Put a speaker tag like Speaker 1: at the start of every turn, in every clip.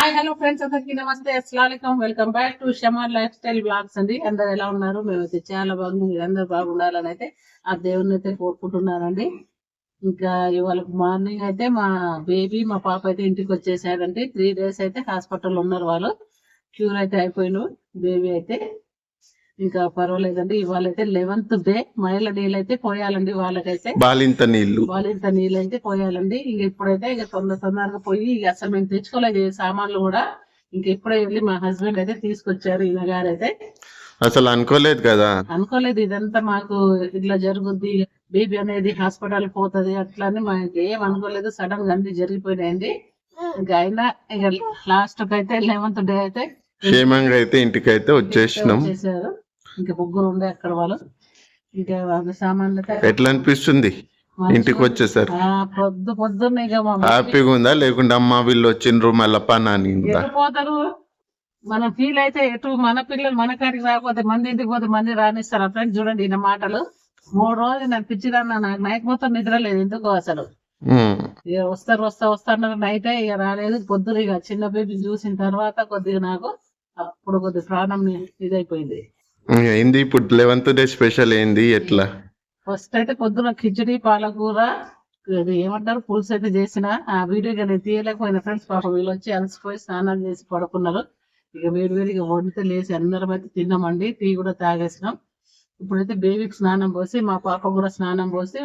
Speaker 1: Hi hello friends అందరికి నమస్తే. అస్సలం welcome back to Shamar lifestyle blogs అండి. అందరు ఎలా ఉన్నారు? మేమైతే చాలా బాగుంది మీరు అందరు బాగుండాలని అయితే ఆ దేవుని అయితే కోరుకుంటున్నానండి. ఇంకా ఇవాళ మార్నింగ్ అయితే మా బేబీ మా పాప అయితే ఇంటికి వచ్చేసాడండి త్రీ డేస్ అయితే హాస్పిటల్ ఉన్నారు వాళ్ళు. క్యూర్ అయితే అయిపోయిన బేబీ అయితే ఇంకా పర్వాలేదండి. ఇవాళ అయితే లెవెన్త్ డే. మహిళ డేలు అయితే పోయాలండి వాళ్ళకైతే.
Speaker 2: బాలింత
Speaker 1: నీళ్ళు ఇంత నీళ్ళు అయితే పోయాలండి. ఇంక ఇప్పుడైతే ఇక తొందర తొందరగా పోయి ఇక అసలు మేము తెచ్చుకోలేదు సామాన్లు కూడా. ఇంక ఇప్పుడే వెళ్ళి మా హస్బెండ్ అయితే తీసుకొచ్చారు ఈయన గారు అయితే
Speaker 2: అసలు అనుకోలేదు కదా?
Speaker 1: అనుకోలేదు. ఇదంతా మాకు ఇట్లా జరుగుద్ది. బేబీ అనేది హాస్పిటల్ పోతది అట్లా అని మాకు ఏం అనుకోలేదు. సడన్గా అన్ని జరిగిపోయినాయండి. ఇంకా అయినా ఇక లాస్ట్ అయితే లెవెన్త్ డే అయితే
Speaker 2: క్షేమంగా అయితే ఇంటికైతే వచ్చేసినాం.
Speaker 1: వచ్చేసారు. ఇంకా ముగ్గురు ఉండే అక్కడ వాళ్ళు. ఇంకా వాళ్ళ సామాన్లు
Speaker 2: ఎట్లా అనిపిస్తుంది? ఇంటికి వచ్చేసరికి.
Speaker 1: ఆ, పొద్దు పొద్దున్న
Speaker 2: హ్యాపీగా ఉందా? లేకుంటే అమ్మ వీళ్ళు వచ్చిండ్రు మళ్ళా పని అని
Speaker 1: పోతారు? మనం ఫీల్ అయితే ఎటు మన పిల్లలు మన కాడికి రాకపోతే మంది ఇంటికి పోతే మంది రానిస్తారు. ఫ్రెండ్స్ చూడండి ఈయన మాటలు. మూడు రోజులు నాకు పిచ్చిరన్నా నాకు నైట్ మొత్తం నిద్ర లేదు ఎందుకో అసలు. వస్తారు వస్తా వస్తా అన్నారు. నైట్ ఇక రాలేదు. పొద్దున ఇక చిన్న బేబీ చూసిన తర్వాత కొద్దిగా నాకు అప్పుడు కొద్దిగా ప్రాణం ఇదైపోయింది.
Speaker 2: ఏంది ఇప్పుడు లెవెన్త్ డే స్పెషల్ ఏంది? ఎట్లా?
Speaker 1: ఫస్ట్ అయితే పొద్దున కిచడి పాలకూర ఇది ఏమంటారు? పులుసు అయితే చేసిన. ఆ వీడియో నేను తీయలేకపోయిన ఫ్రెండ్స్ పాప వీళ్ళు వచ్చి అలసిపోయి స్నానాలు చేసి పడుకున్నారు. ఇక వేడి వేడిగా వండితే లేచి అందరం అయితే తిన్నామండి. టీ కూడా తాగేసినాం. ఇప్పుడైతే బేబీకి స్నానం పోసి మా పాప కూడా స్నానం పోసి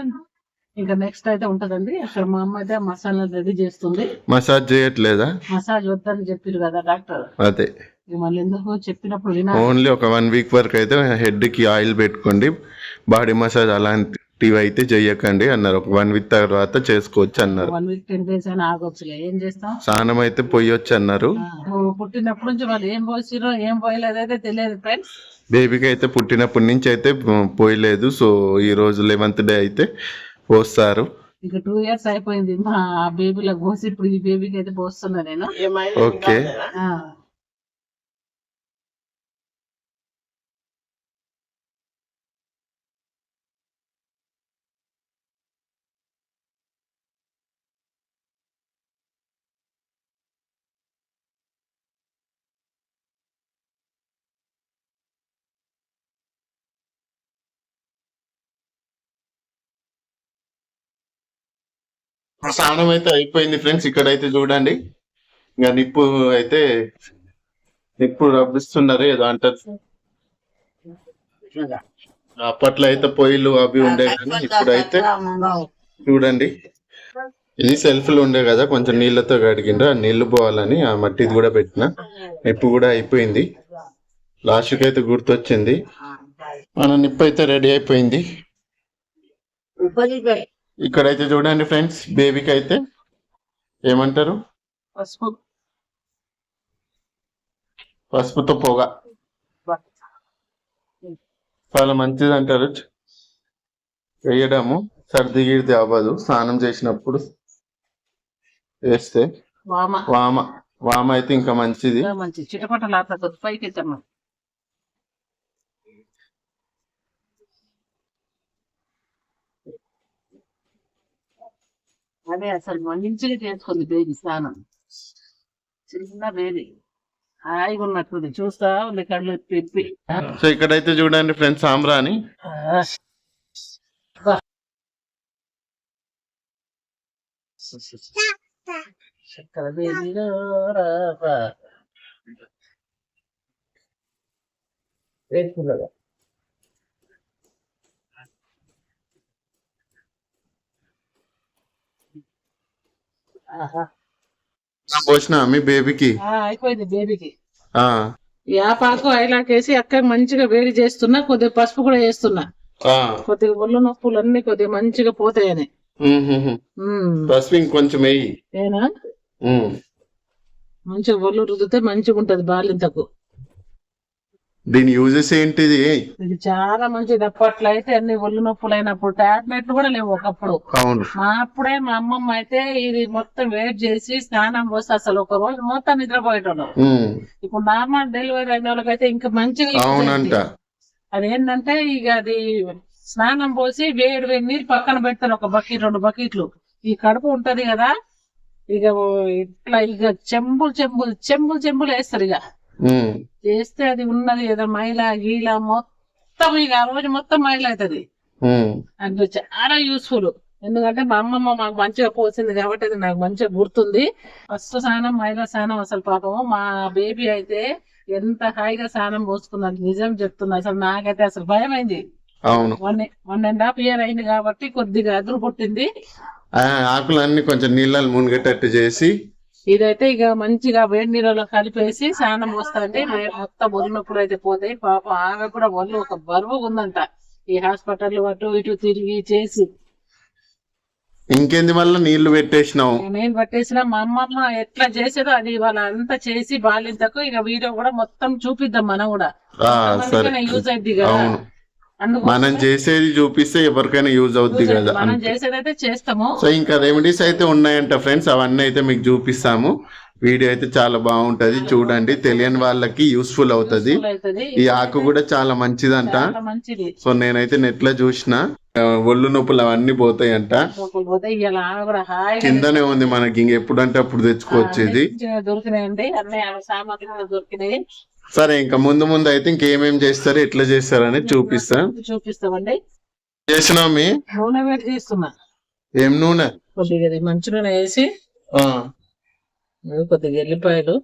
Speaker 1: ఇంకా నెక్స్ట్ అయితే ఉంటదండి. అక్కడ మా అమ్మ అయితే మసాలా రెడీ చేస్తుంది.
Speaker 2: మసాజ్ చేయట్లేదా?
Speaker 1: మసాజ్ వద్దని చెప్పారు కదా డాక్టర్.
Speaker 2: అదే. ఓన్లీ ఒక వన్ వీక్ వరకు అయితే హెడ్కి ఆయిల్ పెట్టుకోండి బాడీ మసాజ్ అలాంటివి అయితే చెయ్యకండి అన్నారు. ఒక వన్ వీక్ తర్వాత చేసుకోవచ్చు అన్నారు.
Speaker 1: వన్ వీక్ టెన్ డేస్ అయినా ఆగొచ్చు ఏం చేస్తాం?
Speaker 2: స్నానం అయితే పోయొచ్చు అన్నారు.
Speaker 1: పుట్టినప్పటి నుంచి వాళ్ళు ఏం పోసిరో ఏం పోయలేదు అయితే తెలియదు ఫ్రెండ్స్.
Speaker 2: బేబీకి అయితే పుట్టినప్పటి నుంచి అయితే పోయలేదు. సో ఈ రోజు లెవెన్త్ డే అయితే పోస్తారు.
Speaker 1: ఇంకా టూ ఇయర్స్ అయిపోయింది. మా బేబీలకు పోసి ఇప్పుడు ఈ బేబీకి అయితే పోస్తున్నా నేను.
Speaker 2: ఓకే. స్నానం అయితే అయిపోయింది ఫ్రెండ్స్. ఇక్కడైతే చూడండి. ఇంకా నిప్పు అయితే నిప్పు రబ్బిస్తున్నారు. ఏదో అంటారు. అప్పట్లో అయితే పొయ్యిలు అవి ఉండే కానీ ఇప్పుడైతే చూడంండి. ఇది సెల్ఫ్లు ఉండే కదా కొంచెం నీళ్ళతో కడిగిండ్రు. ఆ నీళ్ళు పోవాలని ఆ మట్టిది కూడా పెట్టిన. నిప్పు కూడా అయిపోయింది. లాస్ట్కి అయితే గుర్తొచ్చింది. మన నిప్పు అయితే రెడీ అయిపోయింది. ఇక్కడైతే చూడండి ఫ్రెండ్స్ బేబీకి అయితే ఏమంటారు?
Speaker 1: పసుపు.
Speaker 2: పసుపుతో పొగ. చాలా మంచిది అంటారు వేయడము సర్ది గిడిది అవ్వదు. స్నానం చేసినప్పుడు వేస్తే
Speaker 1: వామ.
Speaker 2: వామ. వామ అయితే ఇంకా మంచిది.
Speaker 1: చిటపట పైకి ఎత్తమ్మా అదే అసలు మంచిగా చేసుకుంది బేబీ స్నానం. చిన్న బేబీ. హాయిగా ఉన్నట్టుంది. చూస్తా ఉంది కళ్ళు తిప్పి.
Speaker 2: సో ఇక్కడైతే చూడండి ఫ్రెండ్స్ సాంబ్రాని
Speaker 1: చక్కర బేబీలో రారా. వేసుకున్నాడు
Speaker 2: పోసిన మీ బేబీకి.
Speaker 1: అయిపోయింది అక్క మంచిగా వేడి చేస్తున్నా కొద్దిగా పసుపు కూడా వేస్తున్నా.
Speaker 2: ఆ.
Speaker 1: కొద్దిగా ఒళ్ళు నొప్పులు అన్ని కొద్దిగా మంచిగా పోతాయని.
Speaker 2: పసుపు ఇంకొంచెం వేయి.
Speaker 1: మంచిగా ఒళ్ళు రుద్దితే మంచిగా ఉంటది బాలింతకు.
Speaker 2: దీని యూజెస్ ఏంటిది?
Speaker 1: ఇది చాలా మంచిది. అప్పట్లో అయితే అన్ని ఒళ్ళు నొప్పులు అయినప్పుడు టాబ్లెట్లు కూడా లేవు ఒకప్పుడు.
Speaker 2: అవును.
Speaker 1: మా అప్పుడే మా అమ్మమ్మ అయితే ఇది మొత్తం వెయిట్ చేసి స్నానం పోసి అసలు ఒక రోజు మొత్తం నిద్రపోయేటోళ్ళం. ఇప్పుడు నార్మల్ డెలివరీ అయిన వాళ్ళకైతే ఇంకా మంచిగా
Speaker 2: అవునంట.
Speaker 1: అదేంటంటే ఇక అది స్నానం పోసి వేడి వేడి నీళ్ళు పక్కన పెడతారు. ఒక బకెట్ రెండు బకెట్లు. ఈ కడుపు ఉంటది కదా. ఇక ఇట్లా ఇక చెంబులు చెంబులు చెంబులు చెంబులు వేస్తారు ఇక. చేస్తే అది ఉన్నది ఏదో మైల గీల మొత్తం ఇక ఆ రోజు మొత్తం మైల అవుతుంది. అది చాలా యూస్ఫుల్ ఎందుకంటే మా అమ్మమ్మ మాకు మంచిగా పోసింది కాబట్టి అది నాకు మంచిగా గుర్తుంది. ఫస్ట్ స్నానం మహిళా స్నానం అసలు పాపము. మా బేబీ అయితే ఎంత హాయిగా స్నానం పోసుకున్నది నిజం చెప్తున్నా. అసలు నాకైతే అసలు భయం అయింది
Speaker 2: అవును.
Speaker 1: One one and half year అయింది కాబట్టి కొద్దిగా అదురు పుట్టింది.
Speaker 2: ఆ ఆకులన్నీ కొంచెం నీళ్ళని మునిగేటట్టు చేసి
Speaker 1: ఇదైతే ఇక మంచిగా వేడి నీళ్ళలో కలిపేసి స్నానం పోస్తాంటే మొత్తం ఒళ్ళు నొప్పులు అయితే పోతాయి పాప ఆమె కూడా ఒళ్ళు ఒక బరువు ఉందంట. ఈ హాస్పిటల్ అటు ఇటు తిరిగి చేసి.
Speaker 2: ఇంకేంది వల్ల నీళ్ళు పెట్టేసినావు?
Speaker 1: నేను పట్టేసిన మా అమ్మమ్మ ఎట్లా చేసేదో అది వాళ్ళ అంతా చేసి బాలింతకు ఇక వీడియో కూడా మొత్తం చూపిద్దాం మనం కూడా. యూజ్ అయింది కదా.
Speaker 2: మనం చేసేది చూపిస్తే ఎవరికైనా యూజ్ అవుద్ది కదా.
Speaker 1: మనం
Speaker 2: అంతే.
Speaker 1: చేసేదైతే చేస్తాము.
Speaker 2: సో ఇంకా రెమెడీస్ అయితే ఉన్నాయంట ఫ్రెండ్స్ అవన్నీ అయితే మీకు చూపిస్తాము. వీడియో అయితే చాలా బాగుంటది. చూడండి. తెలియని వాళ్ళకి యూస్ఫుల్ అవుతది. ఈ ఆకు కూడా చాలా మంచిదంట. సో నేనైతే నెట్లో చూసిన ఒళ్ళు నొప్పులు అవన్నీ పోతాయంట. కిందనే ఉంది మనకి. ఇంక ఎప్పుడంటే అప్పుడు తెచ్చుకోవచ్చేది.
Speaker 1: దొరికినాయండి. అన్నీ సామాగ్రి దొరికినాయి.
Speaker 2: సరే ఇంకా ముందు ముందు అయితే ఇంకేమేం చేస్తారు ఎట్లా చేస్తారని చూపిస్తా.
Speaker 1: చూపిస్తామండి.
Speaker 2: చేసినావు మీ?
Speaker 1: నూనె వేడి చేస్తున్నా.
Speaker 2: ఏం నూనె?
Speaker 1: కొద్దిగా ఇది మంచి నూనె వేసి
Speaker 2: ఆ,
Speaker 1: కొద్దిగా ఎల్లిపాయలు.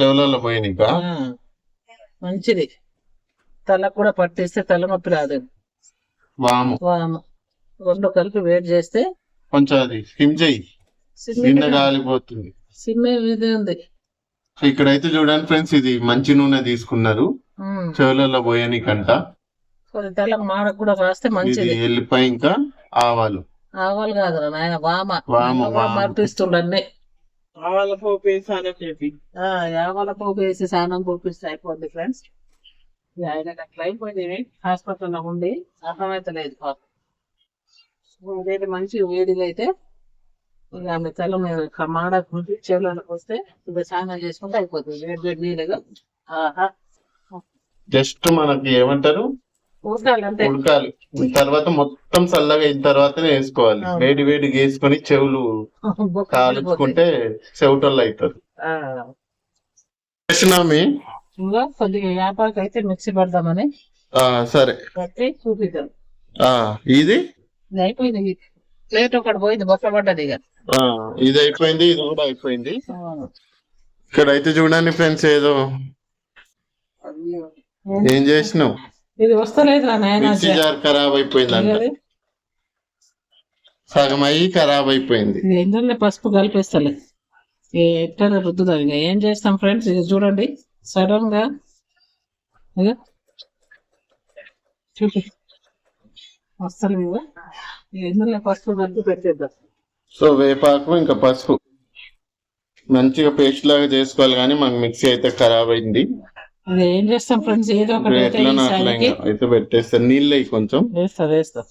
Speaker 2: చెవులలో
Speaker 1: ఆ, మంచిది. తలకు కూడా పట్టిస్తే తలనొప్పి రాదు.
Speaker 2: వాము.
Speaker 1: వాము. రెండు కలిపి వేడి చేస్తే
Speaker 2: కొంచెం అది స్కిమ్ చెయ్యి గిన్నె కాలిపోతుంది.
Speaker 1: సిమ్మే ఇది ఉంది
Speaker 2: సో ఇక్కడైతే చూడండి ఫ్రెండ్స్ ఇది మంచి నూనె తీసుకున్నారు. చెవులలో పోయనికంట.
Speaker 1: మాడకు కూడా రాస్తే
Speaker 2: ఇది
Speaker 1: మంచిది
Speaker 2: ఎల్లిపాయ ఇంకా ఆవాలు.
Speaker 1: ఆవాలు కాదు నాయన వామ.
Speaker 2: వామ.
Speaker 1: మర్పిస్తుండీ
Speaker 3: ఆవాల పోపు వేసి అనే చెప్పి
Speaker 1: యావాల పోపు వేసి స్నానం పోపిస్తే అయిపోద్ది ఫ్రెండ్స్. ఆయన అట్లా అయిపోయింది హాస్పిటల్లో ఉండి అర్థమైతలేదు. పాపం మంచి వేడిగా అయితే ఇక ఆమె తల మీద ఇట్లా మాడ చెవులకు వస్తే ఇక స్నానం చేసుకుంటే అయిపోతుంది. వేడి వేడి నీళ్ళగా ఆహా.
Speaker 2: జస్ట్ మనకి ఏమంటారు? ఉడకాలి. తర్వాత మొత్తం చల్లగా అయిన తర్వాతనే వేసుకోవాలి. వేడి వేడి వేసుకొని చెవులు కాల్చుకుంటే చెవిటోళ్ళు అవుతారు. చేసినామి?
Speaker 1: కొద్దిగా వ్యాపారికి అయితే మిక్సీ పడదామని.
Speaker 2: ఆ, సరే.
Speaker 1: చూపిద్దాం.
Speaker 2: ఇది?
Speaker 1: అయిపోయింది. ప్లేట్ ఒకటి పోయింది బొక్క పడ్డది ఇక.
Speaker 2: ఇది అయిపోయింది ఇది కూడా అయిపోయింది. ఇక్కడ అయితే చూడండి ఫ్రెండ్స్ ఏదో ఏం చేసినావు?
Speaker 1: ఇది వస్తలేదు
Speaker 2: మిక్సీ జార్ ఖరాబ్ అయిపోయిందంట. సగం అయ్యి ఖరాబ్ అయిపోయింది.
Speaker 1: ఎందులో పసుపు కలిపేస్తలే. ఏ- ఎట్లా రుద్దుదాం ఇక. ఏం చేస్తాం ఫ్రెండ్స్? ఇది చూడండి. సడన్గా చూపి వస్తలేదు ఎందులో పసుపు కలిపి పెట్టేద్దాం.
Speaker 2: సో వేపాకు ఇంకా పసుపు. మంచిగా పేస్ట్ లాగా చేసుకోవాలి కానీ మనకు మిక్సీ అయితే ఖరాబ్ అయింది.
Speaker 1: ఏం చేస్తాం ఫ్రెండ్స్? ఏదో ఒకటి అయితే
Speaker 2: ఎట్లా అట్లా ఇంకా అయితే పెట్టేస్తా. నీళ్ళు కొంచెం.
Speaker 1: వేస్తా వేస్తా.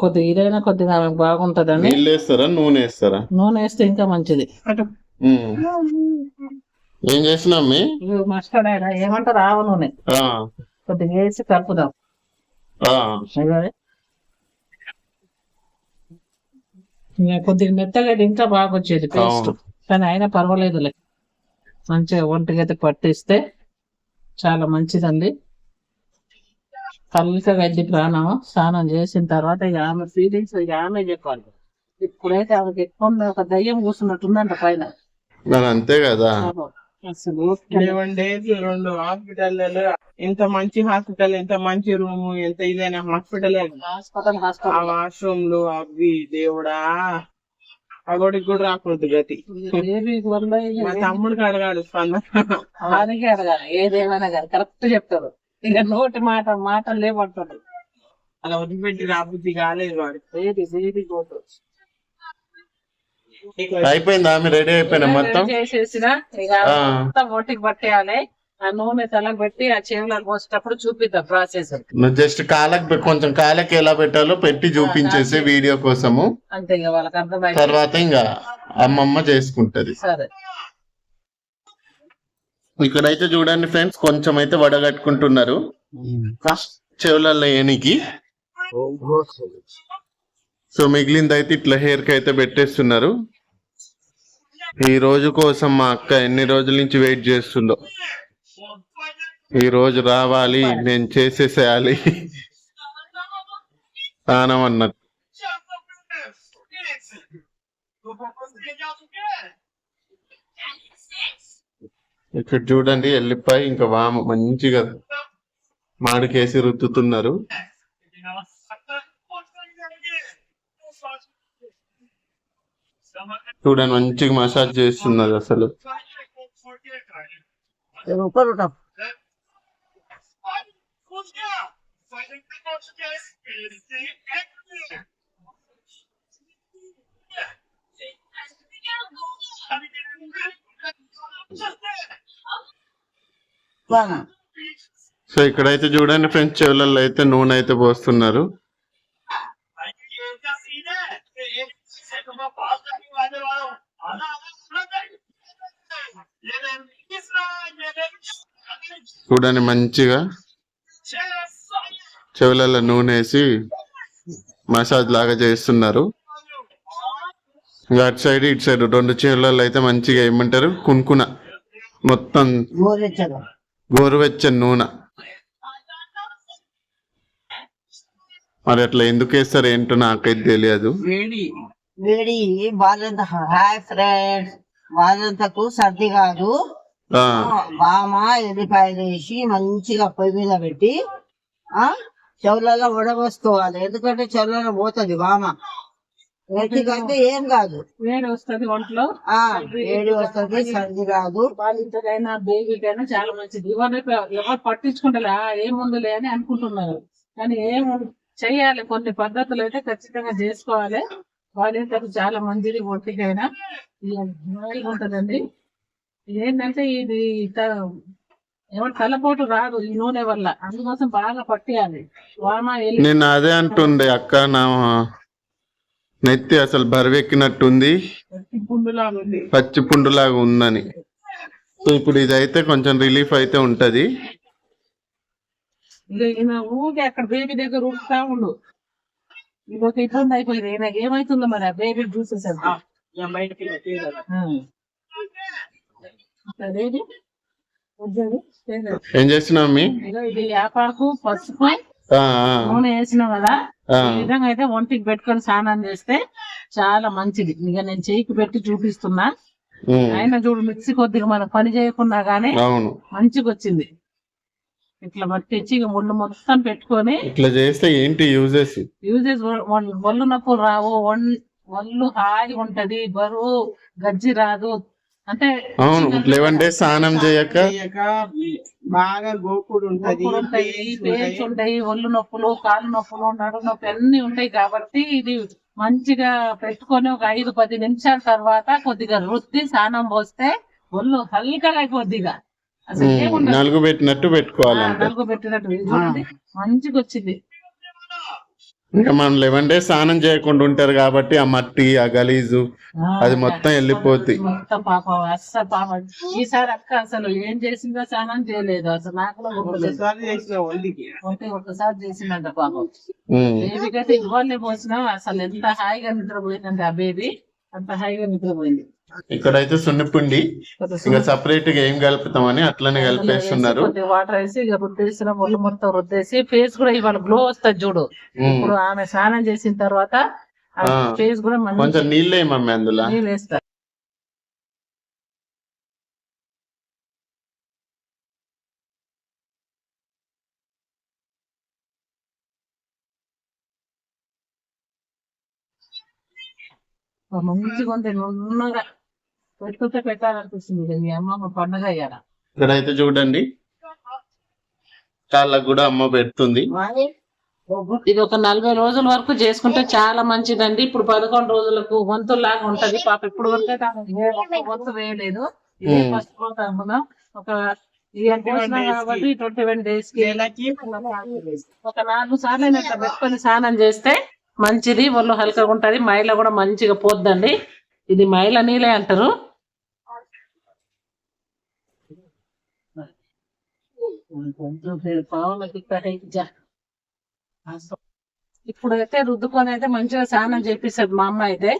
Speaker 1: కొద్దిగా ఇదైనా కొద్దిగా ఆమెకు బాగుంటదండి
Speaker 2: నీళ్ళు వేస్తారా? నూనె వేస్తారా?
Speaker 1: నూనె వేస్తే ఇంకా మంచిది.
Speaker 2: ఉమ్. ఏం చేసినాం మీ
Speaker 1: ఇది మస్టర్డ్ అయినా. ఏమంటారు? ఆవ నూనె.
Speaker 2: ఆ,
Speaker 1: కొద్దిగా వేసి కలుపుదాం. కొద్దిగా మెత్తగా అయితే ఇంకా బాగా వచ్చేది పేస్ట్. కానీ అయినా పర్వాలేదులే. మంచిగా ఒంటికి అయితే పట్టిస్తే చాలా మంచిదండి. కళ్ళక గడ్డి ప్రాణం స్నానం చేసిన తర్వాత ఇక ఆమె ఫీలింగ్స్ ఇక ఆమె చెప్పాలి. ఇప్పుడైతే ఆమెకి ఎక్కువ దయ్యం కూర్చున్నట్టుందంట పైన.
Speaker 2: అంతే కదా.
Speaker 1: అసలు
Speaker 3: లెవెన్ డేస్ రెండు హాస్పిటల్లో ఇంత మంచి హాస్పిటల్ ఎంత మంచి రూమ్ ఎంత ఇదైన హాస్పిటల్
Speaker 1: హాస్పిటల్
Speaker 3: ఆ
Speaker 1: హాస్పిటల్
Speaker 3: వాష్రూమ్లు అవి దేవుడా అగోడికి కూడా రాకూడదు గతి. మా తమ్ముడికి అడగాడు స్పందన.
Speaker 1: అలాగే అడగాలి ఏదేమైనా కానీ కరెక్ట్ చెప్తారు ఇక నోటి మాట మాటలు లేవంటాడు.
Speaker 3: అలా వదిలిపెట్టి రాబుద్ది కాలేదు వాడు
Speaker 2: అయిపోయిందా? ఆమె రెడీ అయిపోయినా మొత్తం?
Speaker 1: చేసేసిన. మొత్తం ఒంటికి పట్టేయాలి. ఆ నూనె తలకు పెట్టి ఆ చెవులకు పోసేటప్పుడు చూపిద్దాం ప్రాసెస్.
Speaker 2: నువ్వు జస్ట్ కాలకి పె- కొంచెం కాలకి ఎలా పెట్టాలో పెట్టి చూపించేసి వీడియో కోసము.
Speaker 1: అంతే ఇక వాళ్ళకి అర్థమైంది.
Speaker 2: తర్వాత ఇంకా అమ్మమ్మ చేసుకుంటది.
Speaker 1: సరే.
Speaker 2: ఇక్కడైతే చూడండి ఫ్రెండ్స్ కొంచెం అయితే వడగట్టుకుంటున్నారు చెవులలో ఏనికి? సో మిగిలింది అయితే ఇట్లా హెయిర్కి అయితే పెట్టేస్తున్నారు. ఈ రోజు కోసం మా అక్క ఎన్ని రోజుల నుంచి వెయిట్ చేస్తుందో. ఈ రోజు రావాలి నేను చేసేసేయాలి. స్నానం అన్నట్టు ఇక్కడ చూడండి ఎల్లిపాయ ఇంకా వామ మంచిగా మాడికేసి రుద్దుతున్నారు. చూడండి మంచిగా మసాజ్ చేస్తున్నారు అసలు. సో ఇక్కడైతే చూడండి ఫ్రెండ్స్ చెవులలో అయితే నూనె అయితే పోస్తున్నారు. చూడండి మంచిగా చెవులలో నూనె వేసి మసాజ్ లాగా చేస్తున్నారు. ఇంకా అటు సైడ్ ఇటు సైడ్ రెండు చెవులలో అయితే మంచిగా ఏమంటారు? కునుకున మొత్తం గోరువెచ్చని నూనె. మరి అట్లా ఎందుకు వేస్తారు ఏంటో నాకైతే తెలియదు.
Speaker 3: వేడి.
Speaker 4: వేడి. వాళ్ళంత హాయ్ ఫ్రెండ్స్. వాళ్ళంతకు సర్ది కాదు.
Speaker 2: ఆ.
Speaker 4: బామ ఎల్లిపాయలు వేసి మంచిగా పొయ్యి మీద పెట్టి ఆ చెవులలో ఉడబోసుకోవాలి ఎందుకంటే చెవులలో పోతుంది బామ ఎందుకంటే ఏం కాదు.
Speaker 1: వేడి వస్తుంది ఒంట్లో.
Speaker 4: ఆ వేడి వస్తుంది సర్ది కాదు.
Speaker 1: బాలింతకైనా బేబీకైనా చాలా మంచిది. ఎవరు ఎవరు పట్టించుకుంటారా ఏముందిలే అని అనుకుంటున్నారు. కానీ ఏం చెయ్యాలి? కొన్ని పద్ధతులు అయితే ఖచ్చితంగా చేసుకోవాలి. బాలింతకు చాలా మంచిది ఒంటికైనా. ఉంటదండి. ఏంటంటే ఇది ఏమంటే తలపోటు రాదు ఈ నూనె వల్ల. అందుకోసం బాగా పట్టేయాలి. వామ
Speaker 2: నేను అదే అంటుండే అక్క నా నెత్తి అసలు బరువెక్కినట్టుంది. పచ్చి పుండులాగా ఉందని. సో ఇప్పుడు ఇదైతే కొంచెం రిలీఫ్ అయితే ఉంటది.
Speaker 1: ఊరికే అక్కడ బేబీ దగ్గర ఉడుకుతా ఉండు. ఇది ఒక ఇబ్బంది అయిపోయింది. ఏమైతుందో మరి ఆ బేబీ చూసేసాను
Speaker 3: ఇక బయటకి వెళ్ళి కదా.
Speaker 1: అదేది వద్దు, చేయలేదు.
Speaker 2: ఏం చేస్తున్నావు మీ
Speaker 1: ఇదిగో ఇది యాపాకు పసుపు. నూనె వేసినాం కదా. ఈ విధంగా అయితే ఒంటికి పెట్టుకొని స్నానం చేస్తే చాలా మంచిది. ఇక నేను చేయికి పెట్టి చూపిస్తున్నా. అయినా చూడు మిక్సీ కొద్దిగా మనం పని చేయకున్నా గానీ మంచిగా వచ్చింది ఇట్లా పట్టించి ఇక ముళ్ళు మొత్తం పెట్టుకొని
Speaker 2: ఇట్లా చేస్తే ఏంటి యూజెస్?
Speaker 1: యూజెస్ ఒళ్ళు నొప్పులు రావు. ఒళ్ళు హాయిగా ఉంటది బరువు గజ్జి రాదు.
Speaker 2: అవును లెవెన్ డేస్ స్నానం చేయక
Speaker 3: బాగా గోకుడు ఉంటది
Speaker 1: నొప్పులు
Speaker 3: ఉంటాయి
Speaker 1: ఒళ్ళు నొప్పులు కాళ్ళు నొప్పులు నడుము నొప్పి అన్ని ఉంటాయి కాబట్టి ఇది మంచిగా పెట్టుకొని ఒక ఐదు పది నిమిషాల తర్వాత కొద్దిగా రుద్ది స్నానం పోస్తే ఒళ్ళు
Speaker 2: ఉమ్,
Speaker 1: ఏముండదు.
Speaker 2: నలుగు పెట్టినట్టు పెట్టుకోవాలంటే.
Speaker 1: నలుగు పెట్టినట్టు. మంచిగా వచ్చింది.
Speaker 2: ఇంకా మనం లెవెన్ డేస్ స్నానం చేయకుండా ఉంటారు కాబట్టి ఆ మట్టి ఆ గలీజు అది మొత్తం వెళ్ళిపోద్ది.
Speaker 1: మొత్తం పాపం అస్సలు పాపం. ఈసారి అక్క అసలు ఏం చేసిందో స్నానం చేయలేదు. అసలు నాకు
Speaker 3: ఒకసారి
Speaker 1: చేసిందంట పాపం.
Speaker 2: ఉమ్,
Speaker 1: బేబీకి అయితే ఇవ్వలే పోసినాం. అసలు ఎంత హాయిగా నిద్రపోయిందంటే ఆ బేబీ. అంత హాయిగా నిద్రపోయింది.
Speaker 2: ఇక్కడైతే సున్నిపిండి. ఇంకా సపరేట్గా ఏం కలుపుతామని అట్లనే కలిపేస్తున్నారు.
Speaker 1: వాటర్ వేసి ఇక రుద్దేసిన ఒళ్ళు మొత్తం రుద్దేసి ఫేస్ కూడా ఇవాళ గ్లో వస్తుంది చూడు. ఇప్పుడు ఆమె స్నానం చేసిన తర్వాత. ఫేస్ కూడా
Speaker 2: కొంచెం నీళ్ళే మమ్మీ అందులో.
Speaker 1: నీళ్ళు వేస్తా. మంచిగా ఉంది నున్నగా. పెట్టుకుంటే పెట్టాలనిపిస్తుంది మీ అమ్మమ్మ పండగ అయ్యాల
Speaker 2: ఇక్కడైతే చూడండి. కాళ్ళకు కూడా అమ్మ పెడుతుంది.
Speaker 1: ఇది ఒక నలభై రోజుల వరకు చేసుకుంటే చాలా మంచిదండి. ఇప్పుడు పదకొండు రోజులకు వంతులాగా ఉంటది. పాప ఇప్పుడు వరకు అయితే వంతు వేయలేదు.
Speaker 2: Hmm.
Speaker 1: ఒక కాబట్టి ట్వంటీ వన్ డేస్కి
Speaker 3: నెలకి
Speaker 1: ఒక నాలుగు సార్లు ఇట్లా పెట్టుకొని స్నానం చేస్తే మంచిది. ఒళ్ళు హల్కగా ఉంటది. మైల కూడా మంచిగా పోద్దండి. ఇది మైల నీళ్ళే అంటారు. పావులకి ఇప్పుడైతే రుద్దుకొని అయితే మంచిగా స్నానం చేపిస్తుంది మా అమ్మ అయితే.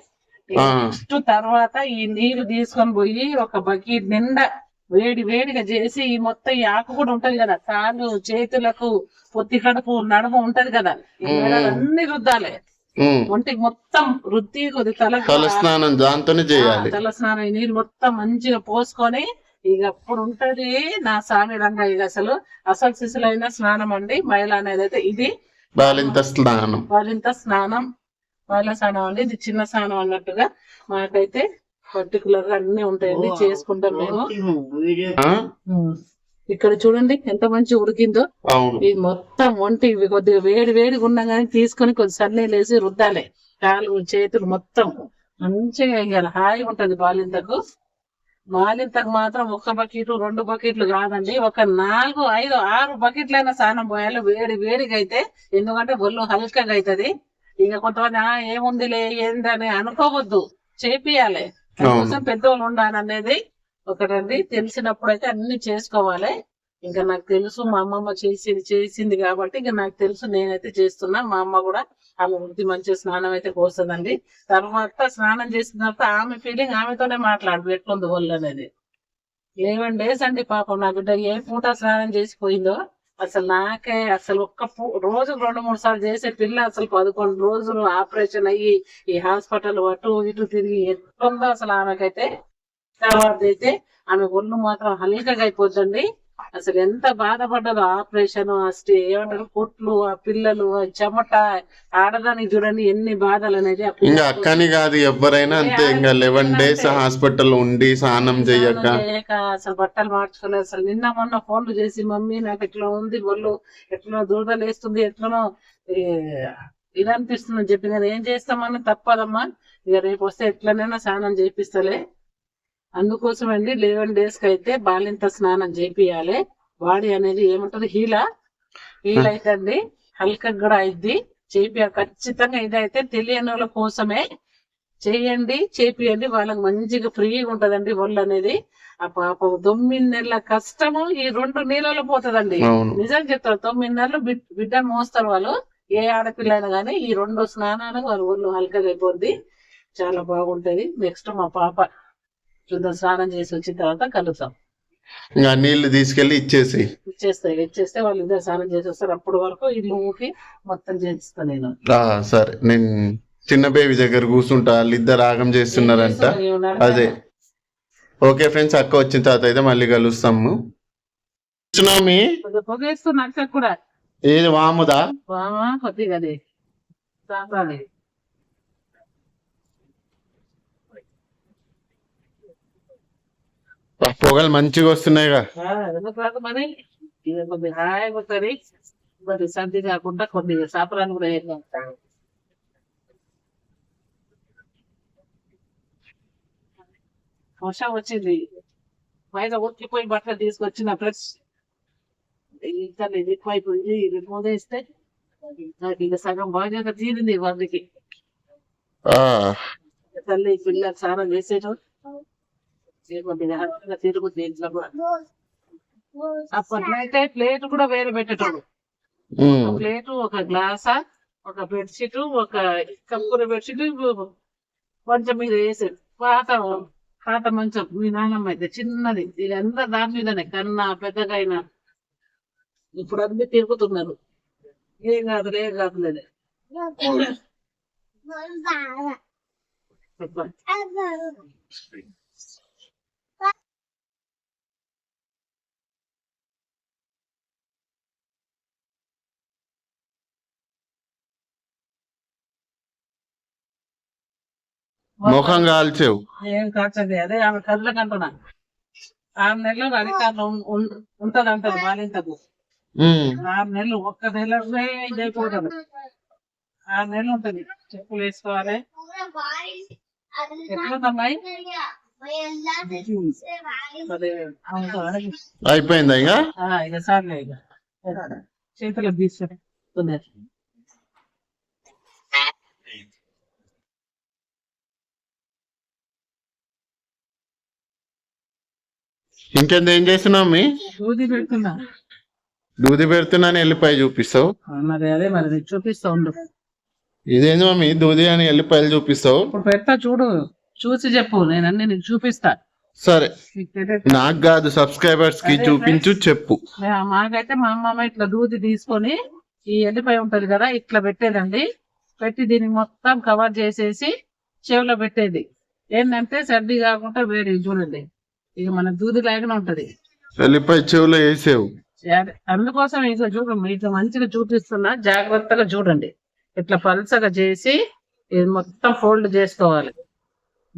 Speaker 1: నెక్స్ట్ తర్వాత ఈ నీళ్ళు తీసుకొని పోయి ఒక బకెట్ నిండా వేడి వేడిగా చేసి ఈ మొత్తం ఈ ఆకు కూడా ఉంటది కదా కాళ్ళు చేతులకు పొత్తి కడుపు నడుము ఉంటది కదా. అన్ని రుద్దాలి. ఒంటికి మొత్తం రుద్ది కొద్ది తల
Speaker 2: తల స్నానం దాంతోనే చేయాలి.
Speaker 1: తల స్నానం ఈ నీళ్ళు మొత్తం మంచిగా పోసుకొని ఇక అప్పుడు ఉంటది నా స్వామి రంగా ఇక అసలు. అసలు శిశులైన స్నానం అండి. మహిళ అనేది అయితే ఇది.
Speaker 2: బాలింత స్నానం.
Speaker 1: వాళ్ళింత స్నానం. మహిళా స్నానం అండి. ఇది చిన్న స్నానం అన్నట్టుగా మాకైతే పర్టికులర్గా అన్ని ఉంటాయండి. చేసుకుంటాం మేము? ఇక్కడ చూడండి ఎంత మంచి ఉడికిందో. ఇది మొత్తం ఒంటి ఇవి కొద్దిగా వేడి వేడిగా ఉన్నా కానీ తీసుకొని కొద్ది సన్నీళ్ళు వేసి రుద్దాలి. కాలు చేతులు మొత్తం మంచిగా వేయాలి హాయిగా ఉంటది బాలింతకు. బాలింతకు మాత్రం ఒక బకెట్ రెండు బకెట్లు కాదండి. ఒక నాలుగు ఐదు ఆరు బకెట్లైనా స్నానం పోయాలి. వేడి వేడిగా అయితే ఎందుకంటే ఒళ్ళు హల్కగా అవుతది ఇక కొంతమంది "ఆ, ఏముందిలే ఏందని అనుకోవద్దు. చేపియాలి. అందుకోసం పెద్దోళ్ళు ఉండాలి అనేది ఒకటండి. తెలిసినప్పుడు అయితే అన్ని చేసుకోవాలి. ఇంకా నాకు తెలుసు మా అమ్మమ్మ చేసింది చేసింది కాబట్టి ఇంకా నాకు తెలుసు నేనైతే చేస్తున్నా. మా అమ్మ కూడా ఆమె వృద్ధి మంచి స్నానం అయితే పోస్తుందండి తర్వాత స్నానం చేసిన తర్వాత ఆమె ఫీలింగ్ ఆమెతోనే మాట్లాడు ఎట్లుంది ఒళ్ళు అనేది. లెవెన్ డేస్ అండి పాపం నా బిడ్డ ఏ పూట స్నానం చేసిపోయిందో అసలు నాకే అసలు ఒక్క రోజు రెండు మూడు సార్లు చేసే పిల్ల అసలు పదకొండు రోజులు ఆపరేషన్ అయ్యి ఈ హాస్పిటల్ అటు ఇటు తిరిగి ఎట్లుందో అసలు ఆమెకైతే తర్వాత అయితే ఆమె ఒళ్ళు మాత్రం హల్కగా అయిపోతుంది అసలు ఎంత బాధపడ్డదో ఆపరేషన్ ఆ స్టే ఏమంటారు కుట్లు ఆ పిల్లలు ఆ చెమట ఆడదానికి చూడండి ఎన్ని బాధలు అనేది
Speaker 2: ఇంకా అక్కని కాదు ఎవరైనా అంతే ఇంకా లెవెన్ డేస్ హాస్పిటల్ ఉండి స్నానం
Speaker 1: చేయక. అసలు బట్టలు మార్చుకోలేదు అసలు నిన్న మొన్న ఫోన్లు చేసి మమ్మీ నాకు ఎట్లా ఉంది ఒళ్ళు ఎట్లా దురదలు వేస్తుంది? ఎట్లనో ఇది అనిపిస్తుంది అని చెప్పి నేను ఏం చేస్తామని తప్పదమ్మా. ఇక రేపు వస్తే ఎట్లనైనా స్నానం చేపిస్తలే అందుకోసం అండి లెవెన్ డేస్కి అయితే బాలింత స్నానం చేపియాలి బాడీ అనేది ఏమంటది హీల? హీల్ అయితే హల్క కూడా అయింది చేపియాలి ఖచ్చితంగా ఇదైతే తెలియని వాళ్ళ కోసమే. చేయండి చేపియండి. వాళ్ళకి మంచిగా ఫ్రీగా ఉంటదండి ఒళ్ళు అనేది. ఆ పాప తొమ్మిది నెలల కష్టము ఈ రెండు నీళ్ళలో పోతదండి. నిజం చెప్తారు తొమ్మిది నెలలు బిడ్- బిడ్డను మోస్తారు వాళ్ళు. ఏ ఆడపిల్ల అయినా కానీ ఈ రెండు స్నానాలకు వాళ్ళ ఒళ్ళు హల్కగా అయిపోద్ది. చాలా బాగుంటది. నెక్స్ట్ మా పాప. చూద్దాం స్నానం చేసి వచ్చిన తర్వాత కలుద్దాం.
Speaker 2: ఇంకా నీళ్ళు తీసుకెళ్ళి ఇచ్చేసి
Speaker 1: ఇచ్చేస్తాయి ఇచ్చేస్తే వాళ్ళు ఇద్దరు స్నానం చేసి వస్తారు. అప్పటి వరకు ఇల్లు ఊకి మొత్తం చేస్తాను నేను.
Speaker 2: సరే. నేను చిన్న బేబీ దగ్గర కూర్చుంటా వాళ్ళిద్దరు ఆగం చేస్తున్నారంట. అదే. ఓకే ఫ్రెండ్స్ అక్క వచ్చిన తర్వాత అయితే మళ్ళీ కలుస్తాము. సునామీ?
Speaker 1: పొగేస్తున్నా అక్క కూడా.
Speaker 2: ఏది వాముదా?
Speaker 1: బామా కొద్దిగా అది సాంబ్రాణి
Speaker 2: ఆ పొగలు మంచిగా వస్తున్నాయిగా.
Speaker 1: సర్ది కాకుండా కొద్దిగా సాంబ్రాణి కూడా వేద్దాం వర్షం వచ్చింది. పైన ఉట్టిపోయి బట్టలు తీసుకొచ్చిన ఫ్రెష్. ఇంకా ఇది ఎక్కువైపోయింది ఇది మూదేస్తే నాకు ఇక సగం బాధ్యత తీరింది వాళ్ళకి తల్లి పిల్లలు స్నానం చేసేటో కొద్దిగా హ్యాపీగా తిరుగుతుంది ఇంట్లో కూడా అప్పట్లో అయితే ప్లేట్ కూడా వేరే పెట్టేటోడు ప్లేట్ ఒక గ్లాసా ఒక బెడ్షీట్ ఒక కప్పుల బెడ్షీట్ కొంచెం మీద వేసేది పాత పాత మంచం మీ నాన్నమ్మ అయితే చిన్నది ఇది అంతా దాని మీదనే కన్నా పెద్దగా అయినా ఇప్పుడు అన్ని తిరుగుతున్నారు ఏం కాదు ఏం కాదు లేదు
Speaker 2: ముఖం కాల్చేవు.
Speaker 1: ఏం కాచది అదే ఆమె కళ్ళకి అంటున్నా. ఆరు నెలలు అధికారులు ఉంటది అంటది బాలింతకు ఆరు నెలలు ఒక్క నెలలోనే ఇదైపోతుంది ఆరు నెలలు ఉంటది చెప్పులు వేసుకోవాలి. ఎట్లుందమ్మాయి.
Speaker 2: అయిపోయిందా ఇంకా?
Speaker 1: ఇక సార్లే ఇక. చేతులకు తీసుకుని
Speaker 2: ఇంకెంత ఏం చేస్తున్నావు మీ
Speaker 1: దూది పెడుతున్నా.
Speaker 2: దూది పెడుతున్నాను వెళ్ళిపోయి చూపిస్తావు?
Speaker 1: మరి అదే మరి నీకు చూపిస్తా ఉండు.
Speaker 2: ఇదేంది మమ్మీ దూది అని ఎల్లిపాయలు చూపిస్తావు?
Speaker 1: ఇప్పుడు పెడతా చూడు. చూసి చెప్పు నేను అన్ని నీకు చూపిస్తా.
Speaker 2: సరే.
Speaker 1: నీకు తెలియదు.
Speaker 2: నాకు కాదు సబ్స్క్రైబర్స్కి చూపించు చెప్పు.
Speaker 1: మా- మాకైతే మా అమ్మమ్మ ఇట్లా దూది తీసుకొని ఈ ఎల్లిపాయ ఉంటది కదా ఇట్లా పెట్టేదండి. పెట్టి దీన్ని మొత్తం కవర్ చేసేసి చెవిలో పెట్టేది. ఏంటంటే సర్ది కాకుండా వేడి చూడండి. ఇక మన దూది లాగానే ఉంటది.
Speaker 2: ఎల్లిపాయ చెవులో వేసావు.
Speaker 1: అదే- అందుకోసం ఇట్లా చూడండి మీకు మంచిగా చూపిస్తున్నా జాగ్రత్తగా చూడండి. ఇట్లా పల్చగా చేసి ఇది మొత్తం ఫోల్డ్ చేసుకోవాలి.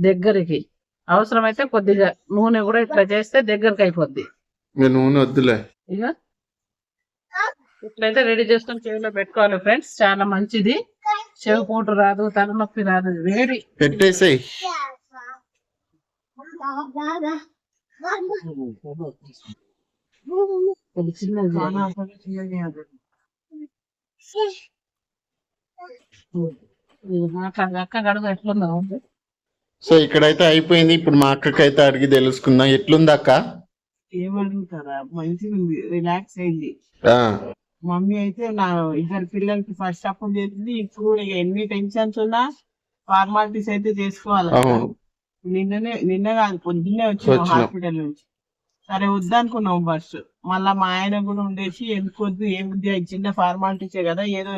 Speaker 1: దగ్గరికి. అవసరమైతే కొద్దిగా నూనె కూడా ఇట్లా చేస్తే దగ్గరికి అయిపోద్ది.
Speaker 2: నూనె వద్దులే.
Speaker 1: ఇక ఇట్లయితే రెడీ చేసుకొని చెవిలో పెట్టుకోవాలి ఫ్రెండ్స్. చాలా మంచిది. చెవి పోటు రాదు తలనొప్పి రాదు. వేడి.
Speaker 2: పెట్టేసేయ్. సో ఇక్కడైతే అయిపోయింది. ఇప్పుడు మా అక్కకైతే అడిగి తెలుసుకుందాం. ఎట్లుంది అక్క?
Speaker 3: ఏమడుగుతారా మంచిగా ఉంది. రిలాక్స్ అయింది. మమ్మీ అయితే నా ఇద్దరు పిల్లలకి ఫస్ట్ అప్పుడు చేసింది ఇప్పుడు ఎన్ని టెన్షన్స్ ఉన్నా ఫార్మాలిటీస్ అయితే చేసుకోవాలి నిన్ననే నిన్న కాదు పొద్దున్నే వచ్చినాం. హాస్పిటల్ నుంచి. సరే వద్దనుకున్నాం ఫస్ట్ మళ్ళా మా ఆయన కూడా ఉండేసి ఎందుకొద్దు ఏముంది అది చిన్న ఫార్మాలిటీసే కదా ఏదో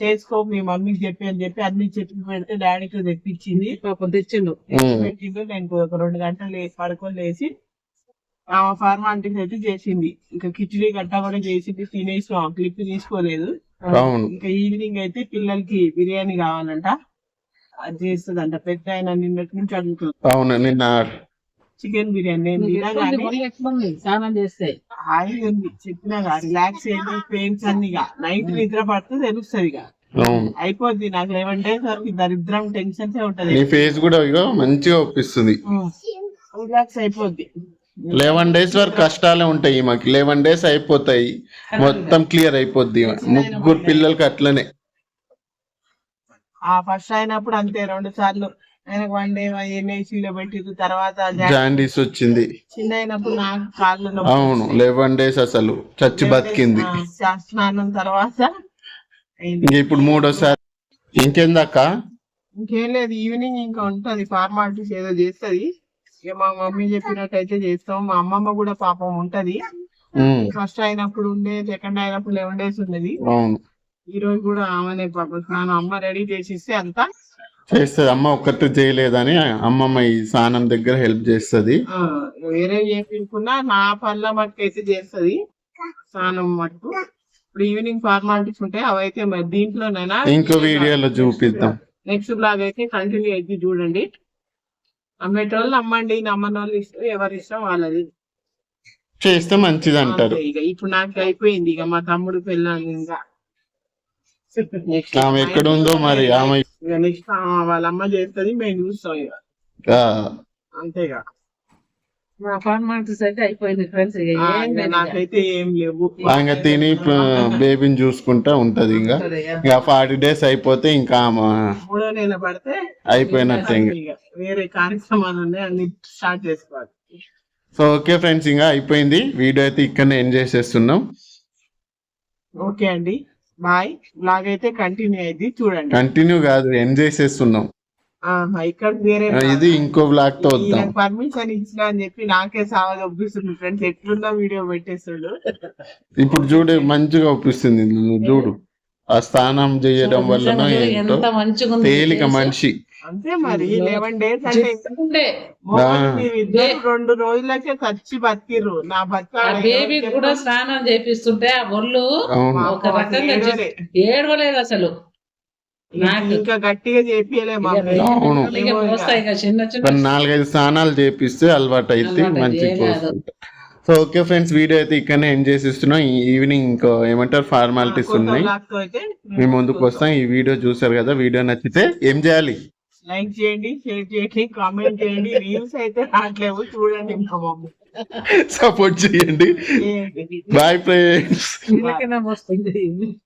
Speaker 3: చేసుకో మీ మమ్మీకి చెప్పి అని చెప్పి అన్ని చెప్పి పెడితే డాడీకి తెప్పించింది.
Speaker 1: పాపం తెచ్చిండు.
Speaker 3: పెట్టిండు. నేను ఒక రెండు గంటలు లేచి పడుకొని లేచి ఆ ఫార్మాలిటీస్ అయితే చేసింది. ఇంకా కిచిడి గట్ట కూడా చేసింది. తినేసి క్లిప్ తీసుకోలేదు. ఇంకా ఈవినింగ్ అయితే పిల్లలకి బిర్యానీ కావాలంట. అది చేస్తుందంట. పెద్ద ఆయన నిన్నటి నుంచి అడుగుతుంది
Speaker 2: అవును నిన్న
Speaker 3: చికెన్ బిర్యానీ
Speaker 1: స్నానం
Speaker 3: హాయిగా ఉంది. చెప్పినా రిలాక్స్ అయింది పెయిన్స్ అన్ని నైట్ నిద్ర పడితే తెలుస్తుంది ఇక.
Speaker 2: అవును.
Speaker 3: అయిపోద్ది నాకు లెవెన్ డేస్ వరకు దరిద్రం టెన్షన్స్ ఉంటది.
Speaker 2: నీ ఫేస్ కూడా ఇగో మంచిగా ఒప్పిస్తుంది.
Speaker 3: రిలాక్స్ అయిపోద్ది.
Speaker 2: లెవెన్ డేస్ వరకు కష్టాలే ఉంటాయి మాకు. లెవెన్ డేస్ అయిపోతాయి. మొత్తం క్లియర్ అయిపోద్ది. ముగ్గురు పిల్లలకి అట్లనే.
Speaker 3: ఆ ఫస్ట్ అయినప్పుడు అంతే రెండు సార్లు ఆయనకు వన్ డే ఎన్ఐసీలో పెట్టిరు తర్వాత
Speaker 2: జాండీస్ వచ్చింది.
Speaker 3: చిన్న అయినప్పుడు నాకు కాళ్ళు
Speaker 2: అవును లెవెన్ డేస్ అసలు చచ్చి బతికింది.
Speaker 3: స్నానం తర్వాత
Speaker 2: ఇప్పుడు మూడోసారి ఇంకేందక్క?
Speaker 3: ఇంకేం లేదు ఈవినింగ్ ఇంకా ఉంటది ఫార్మాలిటీస్ ఏదో చేస్తది. ఇక మా మమ్మీ చెప్పినట్టయితే చేస్తాం మా అమ్మమ్మ కూడా పాపం ఉంటది. ఫస్ట్ అయినప్పుడు ఉండే సెకండ్ అయినప్పుడు లెవెన్ డేస్ ఉన్నది.
Speaker 2: అవును.
Speaker 3: ఈ రోజు కూడా ఆమెనే పాపం. స్నానం అమ్మ రెడీ చేసి ఇస్తే అంతా?
Speaker 2: చేస్తుంది. అమ్మ ఒక్కటి చేయలేదని అమ్మమ్మ ఈ స్నానం దగ్గర హెల్ప్ చేస్తుంది.
Speaker 3: వేరే చేపించుకున్నా నా పనుల మట్టుకు అయితే చేస్తది. స్నానం మటుకు ఇప్పుడు ఈవినింగ్ ఫార్మాలిటీస్ ఉంటాయి. అవి అయితే మరి దీంట్లోనైనా
Speaker 2: ఇంకో వీడియోలో చూపిద్దాం.
Speaker 3: నెక్స్ట్ బ్లాగ్ అయితే కంటిన్యూ అయితే చూడండి. అమ్మేటోళ్ళు అమ్మండి నమ్మని వాళ్ళు ఇష్టం ఎవరి ఇష్టం వాళ్ళది.
Speaker 2: చేస్తే మంచిది అంటారు
Speaker 3: ఇక. ఇప్పుడు నాకు అయిపోయింది ఇక మా తమ్ముడు పెళ్ళాను ఇంకా.
Speaker 2: ఆమె ఎక్కడ ఉందో మరి ఆమె
Speaker 3: నెక్స్ట్ వాళ్ళ అమ్మ చేస్తుంది మేము చూస్తాం ఇక. అంతేగా.
Speaker 1: మా ఫార్మాలిటీస్ అయితే అయిపోయింది ఫ్రెండ్స్.
Speaker 3: నాకైతే ఏం లేవు.
Speaker 2: ఇంకా తిని బేబీని చూసుకుంటా ఉంటది ఇంకా.
Speaker 1: ఇక.
Speaker 2: ఫార్టీ డేస్ అయిపోతే ఇంకా
Speaker 3: మూడో నెల పడితే
Speaker 2: అయిపోయినట్టే ఇంకా
Speaker 3: వేరే కార్యక్రమాలు ఉన్నాయి అన్ని స్టార్ట్ చేసుకోవాలి.
Speaker 2: సో ఓకే ఫ్రెండ్స్ ఇంకా అయిపోయింది. వీడియో అయితే ఇక్కడనే ఎండ్ చేసేస్తున్నాం.
Speaker 3: ఓకే అండి. బాయ్. బ్లాగ్ అయితే కంటిన్యూ అయింది. చూడండి.
Speaker 2: కంటిన్యూ కాదు ఎండ్ చేసేస్తున్నాం
Speaker 3: ఆహా, ఇక్కడ వేరే
Speaker 2: ఆ, ఇది ఇంకో బ్లాగ్తో వద్దాం.
Speaker 3: పర్మిషన్ ఇచ్చిన అని చెప్పి నాకే సాగా ఒప్పిస్తుంది ఫ్రెండ్స్ ఎట్లున్నా వీడియో పెట్టేస్తుండు.
Speaker 2: ఇప్పుడు చూడు మంచిగా ఒప్పిస్తుంది. నువ్వు చూడు. ఆ స్నానం చేయడం వల్లనో
Speaker 1: నిజంగా
Speaker 2: ఏంటో
Speaker 1: ఎంత మంచిగా ఉంది
Speaker 2: తేలిక. మనిషి.
Speaker 3: అంతే మరి లెవెన్ డేస్ అంటే రెండు రోజులకే చచ్చి బతికిర్రు. నా
Speaker 1: ఆ
Speaker 3: బతుక
Speaker 1: బేబీ కూడా స్నానం చేపిస్తుంటే ఆ ఒళ్ళు ఒక రకంగా ఏడవలేదు అసలు. నాకు
Speaker 3: ఇంకా గట్టిగా చేపియలే మా
Speaker 1: ఇక
Speaker 2: అవును.
Speaker 1: ఇక పోస్తాయి ఇక. చిన్న చిన్న
Speaker 2: ఒక నాలుగైదు స్నానాలు చేపిస్తే అలవాటు అయితే. పోతుంటా సో ఓకే ఫ్రెండ్స్ వీడియో అయితే ఇక్కడనే ఎండ్ చేసిస్తున్నాం. ఈ ఈవినింగ్ ఇంకో ఏమంటారు ఫార్మాలిటీస్ ఉన్నాయి.
Speaker 3: అయితే
Speaker 2: మీ ముందుకు వస్తాం. ఈ వీడియో చూసారు కదా వీడియో నచ్చితే ఏం చేయాలి?
Speaker 3: లైక్ చేయండి షేర్ చేయండి కామెంట్ చేయండి. వ్యూస్ అయితే రావట్లేవు. చూడండి ఇంకా
Speaker 2: సపోర్ట్ చేయండి. బాయ్ ఫ్రెండ్స్
Speaker 1: వస్తుంది